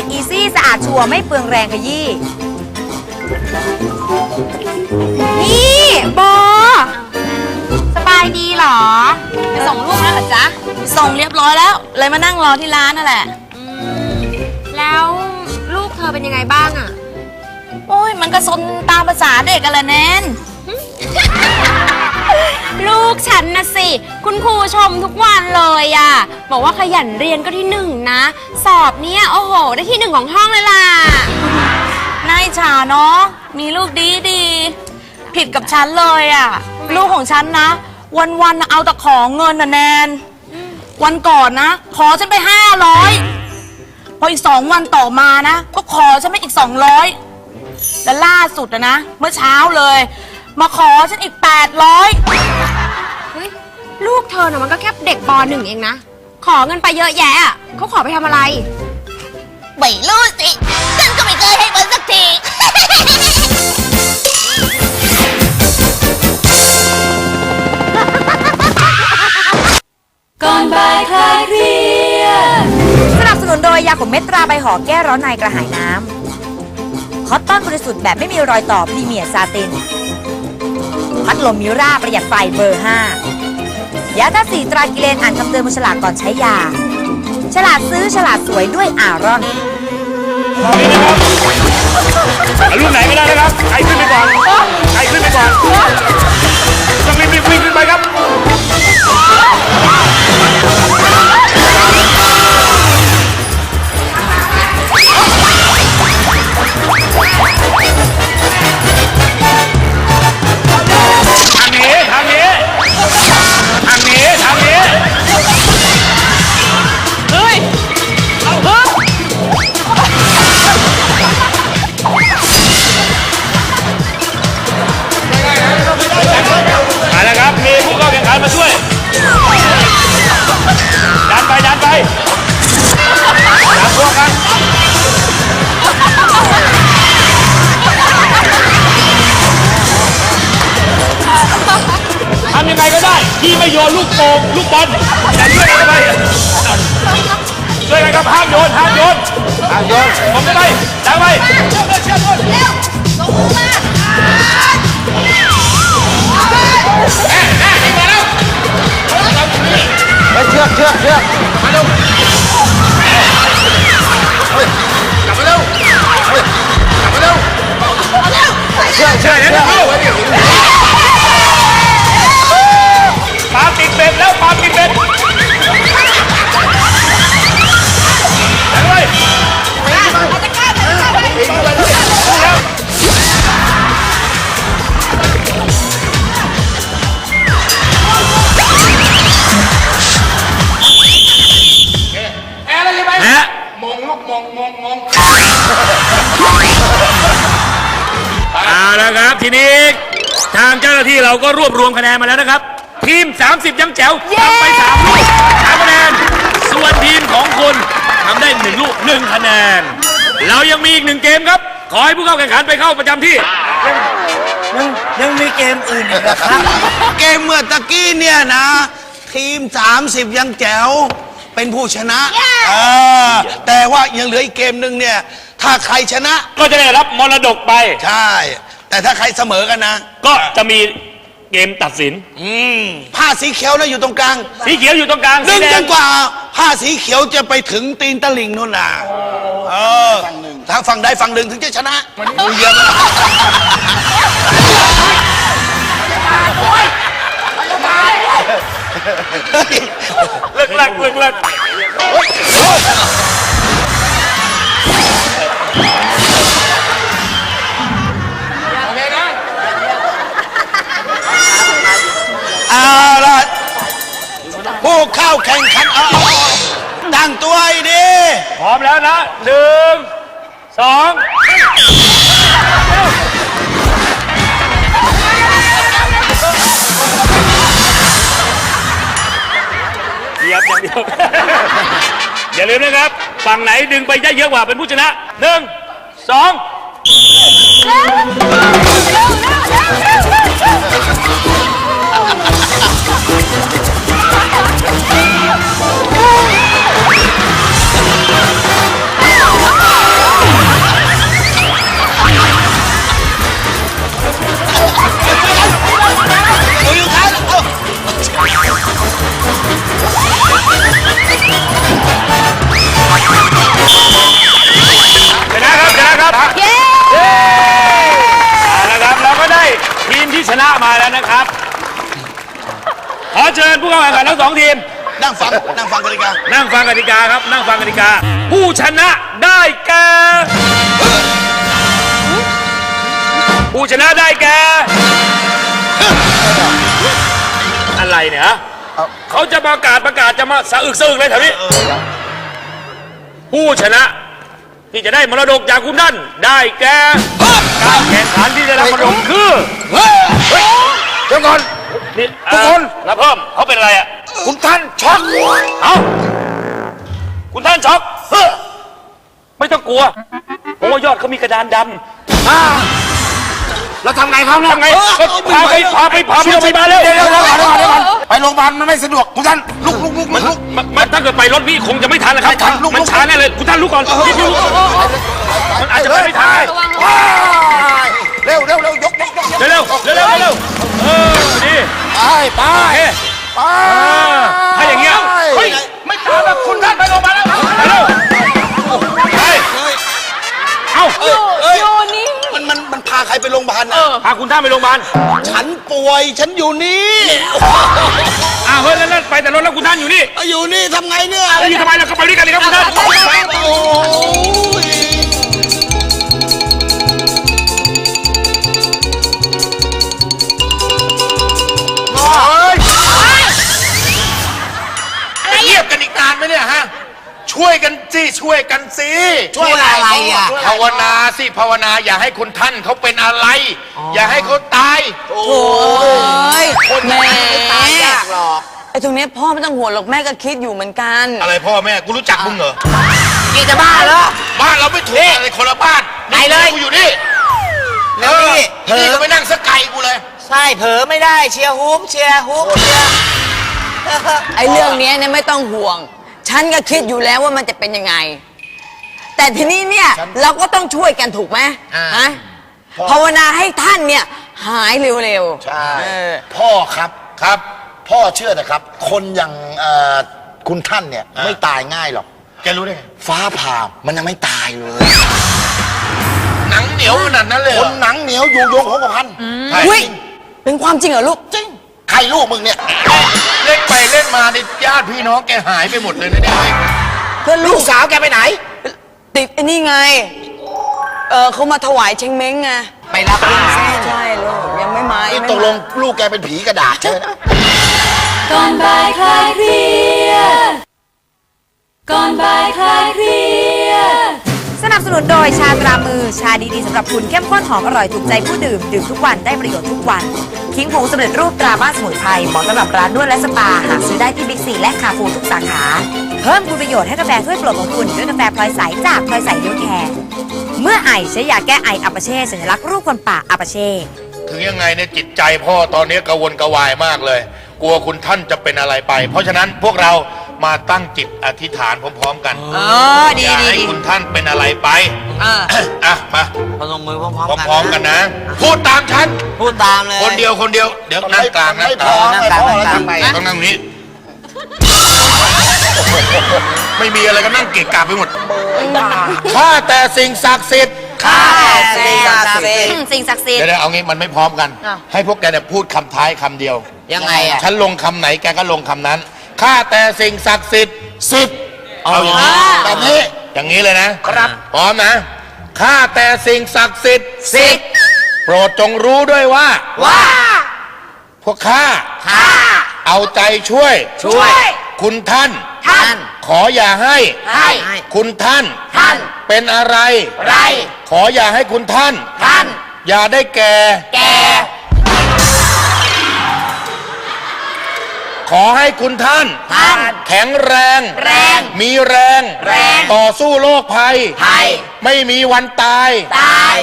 โดย a c t a g Easy สะอาดชัวร์ไม่เปลืองแรงขยี้ นี่โบสบายดีเหรอ ไปส่งลูกแล้วเหรอจ๊ะ ส่งเรียบร้อยแล้ว เลยมานั่งรอที่ร้านนั่นแหละ แล้วลูกเธอเป็นยังไงบ้างอะ โอ้ยมันก็ซนตามภาษาเด็กกันแหละแนน ลูกฉันนะสิ คุณครูชมทุกวันเลยอะ่ะ บอกว่าขยันเรียนก็ที่หนึ่งนะ สอบเนี่ยโอ้โห ได้ที่หนึ่งของห้องเลยล่ะนายฉาเนาะมีลูกดีดีผิดกับฉันเลยอะ่ะ ลูกของฉันนะ วันๆน่ะเอาแต่ของเงินนะแนน วันก่อนนะ ขอฉันไปห้าร้อยพออีกสองวันต่อมานะ ก็ขอฉันไปอีกสองร้อยและล่าสุดอะนะ เมื่อเช้าเลย มาขอฉันอีกแปดร้อย ลูกเธอน่ะมันก็แค่เด็กปหนึ่งเองนะ ขอเงินไปเยอะแยะอะเขาขอไปทำอะไร ไม่รู้สิฉันก็ไม่เคยให้มันสักทีก่อนบ่ายคลายเครียดสนับสนุนโดยยาขมเม็ดตราใบห่อแก้ร้อนในกระหายน้ำ คอตตอนบริสุทธิ์แบบไม่มีรอยต่อพรีเมียร์ซาติน พัดลมมิราประหยัดไฟเบอร์ 5 ยาทาสีตรากิเลนอ่านคำเตือนบนฉลากก่อนใช้ยา ฉลาดซื้อฉลาดสวยด้วยอารอน เอาลูกไหนก็ได้นะครับ ใครขึ้นไปก่อน ก็ได้ที่ไม่โยนลูกโป่งลูกบอลแต่ช่วยกันไปช่วยกันครับห้ามโยนห้ามโยนห้ามโยนผมจะไปดังไปเชือกเชือกเชือกมาเร็วกลับมาเร็วกลับมาเร็วเชือกเชือกเดี๋ยวเข้าป แล้วปาติดเบ็ดเดี๋ยวเลยแพ้มงลูกมงมงมงเอาละครับ ทีนี้ทางเจ้าหน้าที่เราก็รวบรวมคะแนนมาแล้วนะครับ ทีม 30 ยังแจ๋วทำไป3ลูก3คะแนน ส่วนทีมของคุณทำได้ 1 ลูก 1 คะแนน เรายังมีอีกหนึ่งเกมครับ ขอให้ผู้เข้าแข่งขันไปเข้าประจำที่ยังมีเกมอื่นอีกนะครับ เกมเมื่อตะกี้เนี่ยนะ ทีม 30 ยังแจ๋วเป็นผู้ชนะเออแต่ว่ายังเหลืออีกเกมหนึ่งเนี่ย ถ้าใครชนะก็จะได้รับมรดกไป ใช่ แต่ถ้าใครเสมอกันนะ ก็จะมี เกมตัดสินอืมผ้าสีเขียวนะอยู่ตรงกลางสีเขียวอยู่ตรงกลางดึสีงแดจงนกว่า ผ้าสีเขียวจะไปถึงตีนตะลิงนู่นน่ะเออทางฝั่งใดฝั่งหนึ่งถึงจะชนะมันเยอะเลิกเลิกเลิกเลิกโอเคน เข้าแข่งขันเอาเอาเอาตั้งตัวให้ดี พร้อมแล้วนะหนึ่งสองเหยียบอย่างเดียว อย่าลืมนะครับ ฝั่งไหนดึงไปได้เยอะกว่าเป็นผู้ชนะหนึ่งสองตัว สองทีม นั่งฟัง นั่งฟังกติกานั่งฟังกติกาครับ นั่งฟังกติกา ผู้ชนะได้แก่ ผู้ชนะได้แก่ อะไรเนี่ยฮะเขาจะประกาศประกาศจะมาสะอึกสะอึกเลยแถวนี้ ผู้ชนะ ที่จะได้มรดกจากคุณท่านได้แก่การแข่งขันที่จะได้มรดกคือเฮ้ยเดี๋ยวก่อนนี่ทุกคนนะเพิ่มเขาเป็นอะไรอะ คุณท่านช็อกเอ้าคุณท่านช็อกเฮ้อไม่ต้องกลัว เพราะว่ายอดเขามีกระดานดำอ่าเราทำไงเขาเนี่ยทำไงก็พาไปพาไปพาไปโรงพยาบาลเร็วเดี๋ยวเดี๋ยวเดี๋ยวเดี๋ยวเดี๋ยวไปโรงพยาบาลมันไม่สะดวกคุณท่านลุกลุกลุกมันลุก มันมันถ้าเกิดไปรถพี่คงจะไม่ทันนะครับไม่ทันลุกมันช้าแน่เลยคุณท่านลุกก่อนรีบลุกมันอาจจะไปไม่ทันไงเร็วเร็วเร็วยกยกยกยกเร็วเร็วเร็วเร็วเร็วเออดีไปไปโอเค ไปถ้าอย่างเงี้ยเฮ้ยไม่ทันแล้วคุณท่านไปโรงพยาบาลแล้วไปเร็วไปเอ้ามันมันมันพาใครไปโรงพยาบาลนะพาคุณท่านไปโรงพยาบาลฉันป่วยฉันอยู่นี่อ้าวเฮ้ยแล้วแล้วไปแต่รถแล้วคุณท่านอยู่นี่ อยู่นี่ทำไงเนี่ย แล้วอยู่ทำไมเราก็ไปด้วยกันเลยครับคุณท่าน โอ้ย นอีกนานไหมเนี่ยฮะ ช่วยกันสิช่วยกันสิช่วยอะไรอะภาวนาสิภาวนาอย่าให้คุณท่านเขาเป็นอะไร อย่าให้เขาตายคนแม่ตายยากหรอก ไอ้ตรงเนี้ยพ่อไม่ต้องห่วงหรอกแม่ก็คิดอยู่เหมือนกันอะไรพ่อแม่กูรู้จักมึงเหรอกี่จะบ้าเหรอ บ้านเราไม่ถูกอะไรคนละบ้านไหนเลย กูอยู่นี่แล้วนี่เออนี่ก็ไปนั่งสกไกลกูเลย ใช่เผลอไม่ได้เชียร์ฮุบเชียร์ฮุบเชียร์ ไอ้เรื่องเนี้ยเนี่ยไม่ต้องห่วง ฉันก็คิดอยู่แล้วว่ามันจะเป็นยังไง แต่ทีนี้เนี่ยเราก็ต้องช่วยกันถูกไหมฮะภาวนาให้ท่านเนี่ยหายเร็วๆใช่เออ พ่อครับครับ พ่อเชื่อนะครับ คนอย่างเอ่อคุณท่านเนี่ย ไม่ตายง่ายหรอก แกรู้ได้ไงฟ้าผ่ามันยังไม่ตายเลย หนังเหนียวขนาดนั้นเลยเหครนอหนังเหนียวอยู่ยงของกระพันใช่เฮ้ยเป็นความจริงเหรอลูกจริงใคร ลูกมึงเนี่ย เล่นไปเล่นมาในญาติพี่น้องแกหายไปหมดเลยนะเนี่ยเพื่อนลูลูกกสาวแกไปไหน ติดไอ้นี่ไง เออเขามาถวายเชงเม้งไงไปรับเรื่องเส้นใช่ลูกยังไม่มายันี่งไม่ตกลงมาลูกแกเป็นผีกระดาษใช่ไหมก่อนบ่ายคลายเครียดก่อนบ่ายคลายเครียด สนับสนุนโดยชาตรามือ ชาดีๆสำหรับคุณเข้มข้นหอมอร่อยถูกใจผู้ดื่ม ดื่มทุกวันได้ประโยชน์ทุกวันคิงผงสำเร็จรูปตราบ้านสมุนไพรเหมาะสำหรับร้านนวดและสปาหาซื้อได้ที่บิ๊กซีและคาฟูทุกสาขา เพิ่มคุณประโยชน์ให้กาแฟถ้วยโปรดของคุณด้วยกาแฟพลอยใสจากพลอยใสยลแคร์เมื่อไอใช้ยาแก้ไออัปเช่สัญลักษณ์รูปคนป่าอัปเช่ถึงยังไงเนี่ยจิตใจพ่อตอนนี้กระวนกระวายมากเลย กลัวคุณท่านจะเป็นอะไรไป เพราะฉะนั้นพวกเรา มาตั้งจิตอธิษฐานพร้อม ๆ กันเออดีอย่าดีให้ดีคุณท่านเป็นอะไรไป เออ อะมาพนมมือพร้อมพๆกันร้อมๆกันนะ พูดตามฉัน พูดตามเลย คนเดียวคนเดียวเดี๋ยวนั่งกลางนั่งไม่กพลาองไม่พอนั่งกลางแล้วต้องนั่งตรงนี้ ไม่มีอะไรก็นั่งเกะกะไปหมดข้าแต่สิ่งศักดิ์สิทธิ์ข้าสิ่งศักดิ์สิทธิ์สิ่งศักดิ์สิทธิ์ เดี๋ยวๆเอางี้มันไม่พร้อมกัน อะ ให้พวกแกเนี่ยพูดคำท้ายคำเดียวยังไงอะ ฉันลงคำไหนแกก็ลงคำนั้น ข้าแต่สิ่งศักดิ์สิทธิ์สิทธิ์เอาอย่างนี้แบบนี้ อย่างนี้เลยนะครับ พร้อมนะข้าแต่สิ่งศักดิ์สิทธิ์สิทธิ์โปรดจงรู้ด้วยว่า ว่า พวกข้าข้าเอาใจช่วย ช่วย คุณท่าน ท่าน ขออย่าให้ให้คุณท่าน ท่าน เป็นอะไร ไร ขออย่าให้คุณท่าน ท่าน อย่าได้แก่ แก ขอให้คุณท่าน ท่าน แข็งแรง แรง มีแรง แรง ต่อสู้โรคภัย ไทย ไม่มีวันตาย ตาย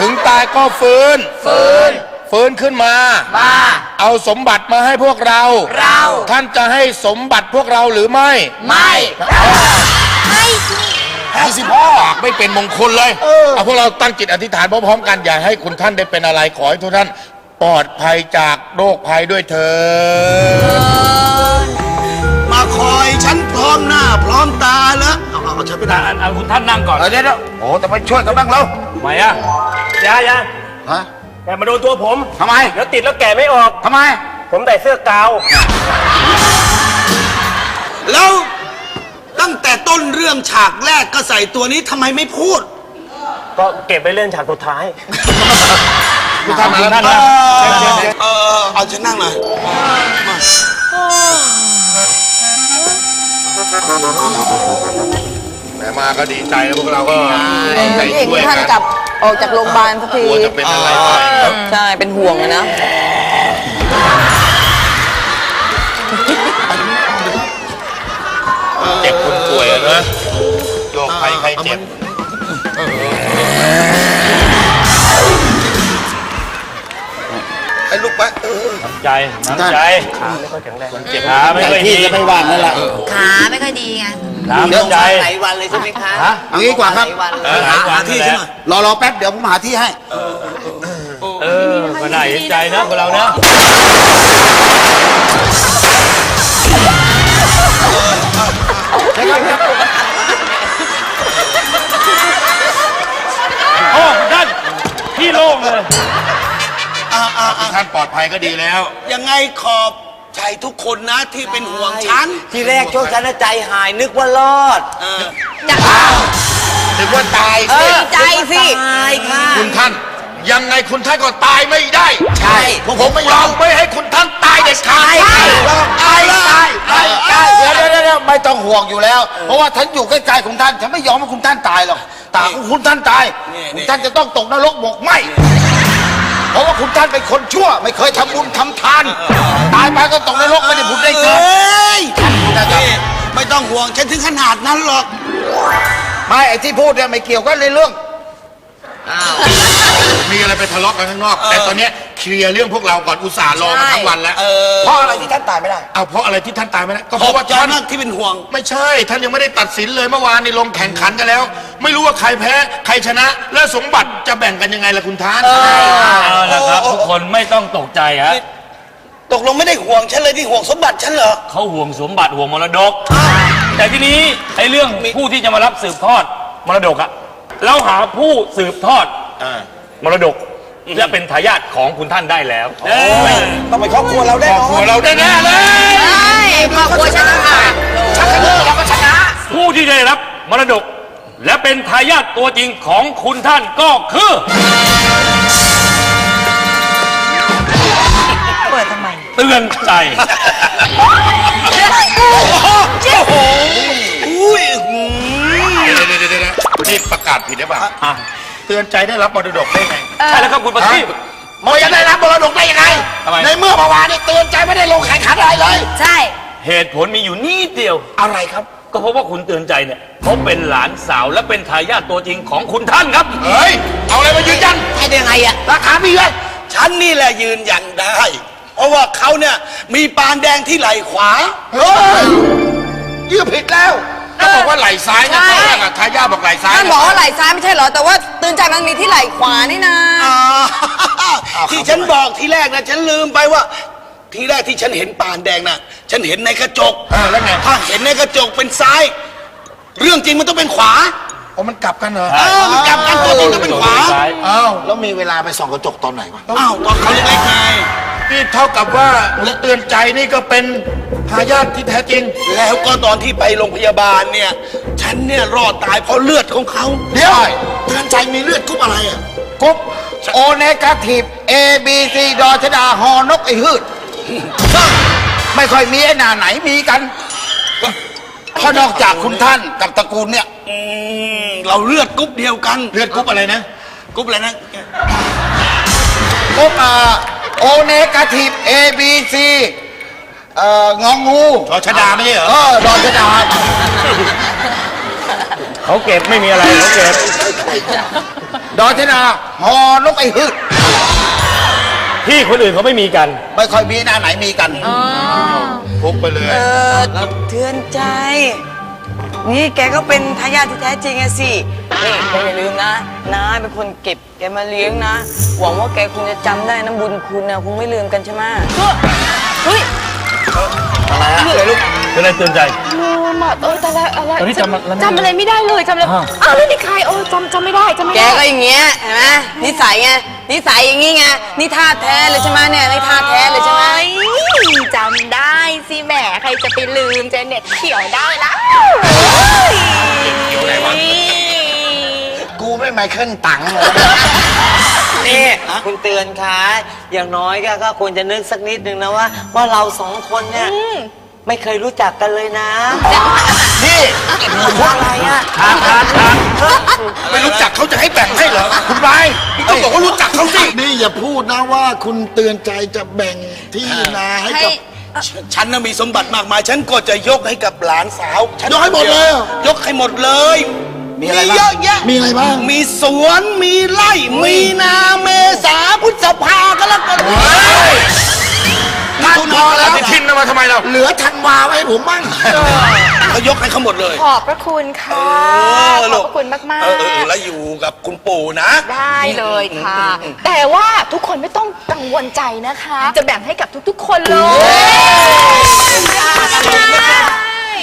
ถึงตายก็ฟื้น ฟื้น ฟื้นขึ้นมา มา เอาสมบัติมาให้พวกเรา เรา ท่านจะให้สมบัติพวกเราหรือไม่ ไม่ให้สิพ่อปากไม่เป็นมงคลเลย เอาพวกเราตั้งจิตอธิษฐานพร้อมๆกัน อย่าให้คุณท่านได้เป็นอะไร ขอให้ทุกท่าน ปลอดภัยจากโรคภัยด้วยเถิดมาคอยฉันพร้อมหน้าพร้อมตาแล้วเอาเอาเอาฉันไปได้อะเอาคุณท่านนั่งก่อนเดี๋ยวเดี๋ยวโอ้แต่ไปช่วยกันบ้างแล้วทำไมอะยายาฮะแต่มาโดนตัวผมทำไมเดี๋ยวติดแล้วแกะไม่ออก ทำไม ผมใส่เสื้อกาวแล้วตั้งแต่ต้นเรื่องฉากแรกก็ใส่ตัวนี้ทำไมไม่พูด ก็เก็บไปเล่นฉากสุดท้าย คุณท่านมาแล้วนเอนะอเออเอาฉันนั่งหน่อยมาแหมมาก็ดีใจแล้วพวกเราก็ใจเอกช่วยท่านกันกลับออกจากโรงพยาบาลสักทีลัวจะเป็นอะไรไปครับใช่เป็นห่วงอะนะเจ็บคนป่วยอะนะโรคภัยไข้เจ็บ ใจน้ำใจขาไม่ค่อยแข็งแรงเจ็บขาไม่ค่อยดีจะไม่ว่างนั่นแหละขาไม่ค่อยดีไงน้ำใจหลายวันเลยใช่ไหมคะฮะเอางี้ดีกว่าครับหลายวันเลเอยอหลายวันหาที่นั่นแหฉันละหน่อยรอรอแป๊บเดี๋ยวผมหาที่ให้เออก็น่าเห็นใจนะพวกเรานะโอ้คุณท่านพี่โล่งเลย อ่าอ่าอ่าท่านปลอดภัยก็ดีแล้ว ยังไงขอบใจทุกคนนะที่เป็นห่วงฉันทีแรกช่วงฉันน่ะใจหายนึกว่ารอด เออถึงว่าตายเอสิอใจสิตายค่ะ คุณท่าน ยังไงคุณท่านก็ตายไม่ได้ใช่ผมไม่ยอมไม่ให้คุณท่านตายเด็ดขาดตายตายตายตายเดี๋ยวเดี๋ยวเดี๋ยวไม่ต้องห่วงอยู่แล้ว เพราะว่าฉันอยู่ใกล้ๆคุณท่านฉันไม่ยอมให้คุณท่านตายหรอกตาของคุณท่านตายคุณท่านจะต้องตกนรกหมกไหม เพราะว่าคุณท่านเป็นคนชั่ว ไม่เคยทำบุญทำทาน ตายไปก็ตกนรกไม่ได้บุญได้เอเกิด้ยนี่ไม่ต้องห่วงฉันถึงขนาดนั้นหรอก ไม่ไอ้ที่พูดเนี่ยไม่เกี่ยวกันในเรื่อง มีอะไรไปทะเลาะกันข้างนอก แต่ตอนเนี้ย เคลียร์เรื่องพวกเราก่อนอุตส่าห์รอมาทั้งวันแล้วเออเพราะอะไรที่ท่านตายไม่ได้เอาเพราะอะไรที่ท่านตายไม่ได้ก็ขเพอบราะว่าใจท่านมากที่เป็นห่วง ไม่ใช่ ท่านยังไม่ได้ตัดสินเลยเมื่อวานนี่ลงแข่งขันกันแล้ว ไม่รู้ว่าใครแพ้ใครชนะ และสมบัติจะแบ่งกันยังไงล่ะคุณท่านเอาละครับทุกคนไม่ต้องตกใจฮะตกลงไม่ได้ห่วงฉันเลยที่ห่วงสมบัติฉันเหรอ เขาห่วงสมบัติห่วงมรดก แต่ทีนี้ไอ้เรื่องผู้ที่จะมารับสืบทอดมรดกอะเราหาผู้สืบทอดมรดก และเป็นทายาทของคุณท่านได้แล้วต้องไปครอบครัวเราได้ครอบครัวเราได้แน่เลยครอบครัวฉันต่างหากชักกระเลิกเราก็ชนะผู้ที่ได้รับมรดก และเป็นทายาทตัวจริงของคุณท่านก็คือเปิดทำไมเตือนใจอุ้ยหืมเดี๋ยวเดี๋ยวเดี๋ยวเดี๋ยวนี่ประกาศผิดหรือเปล่าอะ เตือนใจได้รับมรดกได้ไงใช่แล้วครับคุณประทีปมันจะได้รับมรดกได้ยังไง ทำไม ในเมื่อเมื่อวานนี่เตือนใจไม่ได้ลงแข่งขันอะไรเลย ใช่ เหตุผลมีอยู่นิดเดียว อะไรครับ ก็เพราะว่าคุณเตือนใจเนี่ยเขาเป็นหลานสาวและเป็นทายาทตัวจริงของคุณท่านครับ เฮ้ย เอาอะไรมายืนยันให้ได้ไงอะราคามีเลยฉันนี่แหละยืนยันได้ เพราะว่าเขาเนี่ยมีปานแดงที่ไหล่ขวา เฮ้ยยืดผิดแล้ว ก็บอกว่าไหล่ซ้ายนะตอนแรกอะทายาทบอกไหล่ซ้ายท่านบอกว่าไหล่ซ้ายไม่ใช่เหรอ แต่ว่าตื่นจากนั้นมีที่ไหล่ขวานี่นะอ่าที่ฉันบอกทีแรกนะฉันลืมไปว่า ทีแรกที่ฉันเห็นปานแดงนะฉันเห็นในกระจกเออแล้วไงถ้าเห็นในกระจกเป็นซ้าย เรื่องจริงมันต้องเป็นขวาโอ้มันกลับกันเหรอเออมันกลับกันตัวจริงต้องเป็นขวาอ้าวแล้วมีเวลาไปส่องกระจกตอนไหนวะอ้าวตอนเขาเล็กๆไง นี่เท่ากับว่าหนูเตือนใจนี่ก็เป็นทายาทที่แท้จริง แล้วก็ตอนที่ไปโรงพยาบาลเนี่ย ฉันเนี่ยรอดตายเพราะเลือดของเขาเดี๋ยวเตือนใจมีเลือดกรุ๊ปอะไรอะกรุ๊ปโอเนกาทีฟ A B C ดอชดาฮอนกไอฮืด ไม่ค่อยมีไอ้หนาไหนมีกันก็นอกจากคุณท่านกับตระกูลเนี่ย อืมเราเลือดกรุ๊ปเดียวกัน เลือดกรุ๊ปอะไรนะกรุ๊ปอะไรนะกรุ๊ปอ่า โอเนกาทีฟเอบีซีเอ่ององูชอชดาไม่ใช่เหรอ เออรอชดาเขาเก็บไม่มีอะไรเขาเก็บดอชดาหอนกไอ้ฮึที่คนอื่นเขาไม่มีกัน ไม่ค่อยมีหนาไหนมีกันพุกไปเลยเออเทือนใจ นี่แกก็เป็นทายาทที่แท้จริงอะสิ นี่แกอย่าลืมนะน้าเป็นคนเก็บแกมาเลี้ยงนะ หวังว่าแกคงจะจำได้นะบุญคุณนะคงไม่ลืมกันใช่ไหมเฮ้ยเป็นอะไรเตือนใจ ลืมอะเออแต่ละอะไรตอนนี้จำอะไรไม่ได้ จำอะไรไม่ได้เลยจำอะไรอ้าวแล้วนี่ใครเออจำจำไม่ได้จำไม่แกได้ก็อย่างเงี้ยเห็นไหมนิสัยไงนิสัยอย่างงี้ไงนี่ท่าแท้เลยใช่ไหมเนี่ยนี่ท่าแท้เลยใช่ไหมจำได้ สิแหมใครจะไปลืมเจเน็ตเขียวได้ละเขียวไหนวะ กูไม่ไมเคิลตังค์เลยนี่คุณเตือนคะอย่างน้อยก็ก็ควรจะนึกสักนิดนึงนะว่า ว่าเราสองคนเนี่ยไม่เคยรู้จักกันเลยนะนี่อะไรอะทางทางทางไม่รู้จักเขาจะให้แบ่งให้เหรอ คุณไปต้องบอกว่ารู้จักเขาสินี่อย่าพูดนะว่าคุณเตือนใจจะแบ่งที่นาให้กับ ฉันน่ะมีสมบัติมากมาย ฉันก็จะยกให้กับหลานสาวฉันยกให้หมดเลยเหรอ ยกให้หมดเลยมีอะไรบ้างเยอะแยะมีอะไรบ้าง มีสวนมีไร่ มีนาเมษาพฤษภาก็แล้วกัน ทิ้งนะมาทำไมเราเหลือธันวาไว้ให้ผมบ้างเขายกให้เขาหมดเลย ขอบพระคุณค่ะเออขลูอบกพระคุณมากเออเออแล้วอยู่กับคุณปู่นะๆได้เลยค่ะ แต่ว่าทุกคนไม่ต้องกังวลใจนะคะ จะแบ่งให้กับทุก ๆ คนเลย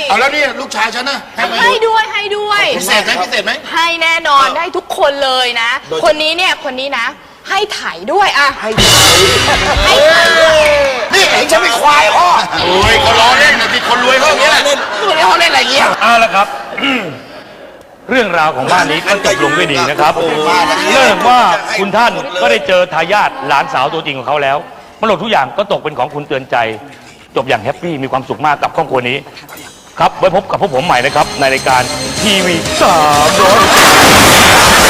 เอาแล้วนี่ลูกชายฉันนะให้ไหมให้ด้วยให้ด้วยพิเศษไหมพิเศษไหมให้แน่นอนได้ทุกคนเลยนะ คนนี้เนี่ยคนนี้นะ ให้ไถ่ายด้วยอะให้ไถ่ให้ไถ่ายด้วยนี่เห็นฉันไม่ควายอ้อโอ้ยเขาล้อเล่นนะที่คนรวยเขาอย่างนี้แหละดูในห้องเล่นอะไรเงี้ยเอาละครับ เรื่องราวของบ้านนี้ก็จบลงด้วยดีนะครับเริ่มว่าคุณท่านก็ได้เจอทายาทหลานสาวตัวจริงของเขาแล้วมรดกทุกอย่างก็ตกเป็นของคุณเตือนใจ จบอย่างแฮปปี้มีความสุขมากกับครอบครัวนี้ ครับไว้พบกับพวกผมใหม่นะครับ ในรายการทีวีสามร้อย